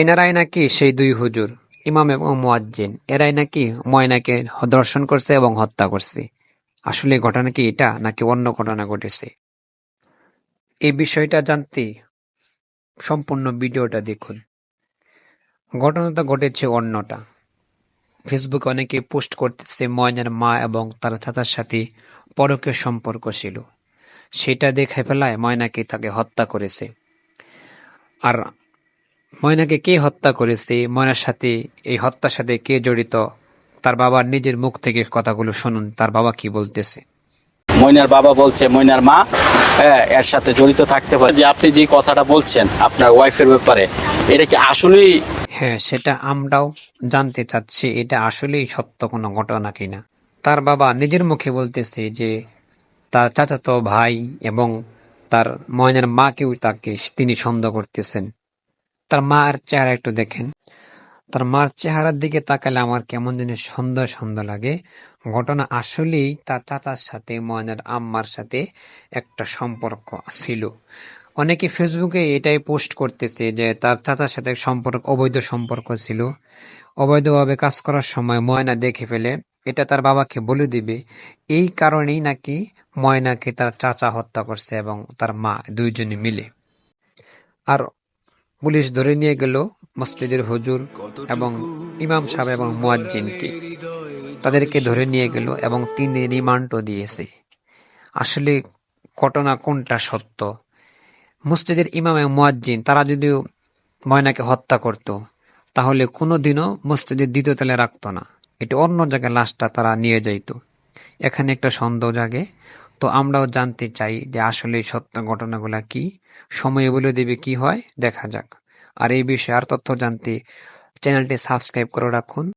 এনারাই নাকি সেই দুই হুজুর, ইমাম এবং মুয়াজ্জিন। এরাই নাকি ময়নাকে দর্শন করছে এবং হত্যা করছে। আসলে ঘটনা কি এটা, নাকি অন্য ঘটনা ঘটেছে? এই বিষয়টা জানতে সম্পূর্ণ ভিডিওটা দেখুন। ঘটনাটা ঘটেছে অন্যটা। ফেসবুকে অনেকে পোস্ট করতেছে ময়নার মা এবং তার চাচার সাথে পরকীয় সম্পর্ক ছিল। সেটা দেখে ফেলায় ময়নাকে তাকে হত্যা করেছে। আর ময়নাকে কে হত্যা করেছে ময়নার সাথে এই হত্যার সাথে কে জড়িত তার বাবার নিজের মুখ থেকে কথাগুলো শুনুন তার বাবা কি বলতেছে? ময়নার বাবা বলছে ময়নার মা হ্যাঁ, এর সাথে জড়িত থাকতে পারে। যে আপনি যে কথাটা বলছেন আপনার ওয়াইফের ব্যাপারে এটা কি আসলেই হ্যাঁ সেটা আমরাও জানতে চাচ্ছি এটা আসলেই সত্য কোনো ঘটনা কিনা। তার বাবা নিজের মুখে বলতেছে যে তার চাচাতো ভাই এবং তার ময়নার মাকেও তাকে তিনি সন্দেহ করতেছেন। তার মার চেহারা একটু দেখেন। তার মার চেহারার দিকে তাকালে আমার কেমন যেন সন্দেহ সন্দেহ লাগে। ঘটনা আসলেই তার চাচার সাথে, ময়নার আম্মার সাথে একটা সম্পর্ক ছিল। অনেকে ফেসবুকে এটাই পোস্ট করতেছে যে তার চাচার সাথে সম্পর্ক, অবৈধ সম্পর্ক ছিল। অবৈধভাবে কাজ করার সময় ময়না দেখে ফেলে, এটা তার বাবাকে বলে দিবে। এই কারণেই নাকি ময়নাকে তার চাচা হত্যা করছে এবং তার মা দুইজনে মিলে। আর পুলিশ ধরে নিয়ে গেল মসজিদের হুজুর এবং ইমাম সাহেব এবং মুয়াজ্জিনকে। তাদেরকে ধরে নিয়ে গেল এবং তিন রিমান্ডও দিয়েছে। আসলে ঘটনা কোনটা সত্য? মসজিদের ইমাম এবং মুয়াজ্জিন, তারা যদিও ময়নাকে হত্যা করত, তাহলে কোনোদিনও মসজিদের দ্বিতীয় তলে রাখতো না। এটা অন্য জায়গায় লাশটা তারা নিয়ে যাইতো। এখানে একটা সন্দেহ জাগে। তো আমরাও জানতে চাই যে আসলে সত্য ঘটনাগুলা কি। সময় বলে দেবে কি হয়, দেখা যাক। আর এই বিষয়ে আর তথ্য জানতে চ্যানেলটি সাবস্ক্রাইব করে রাখুন।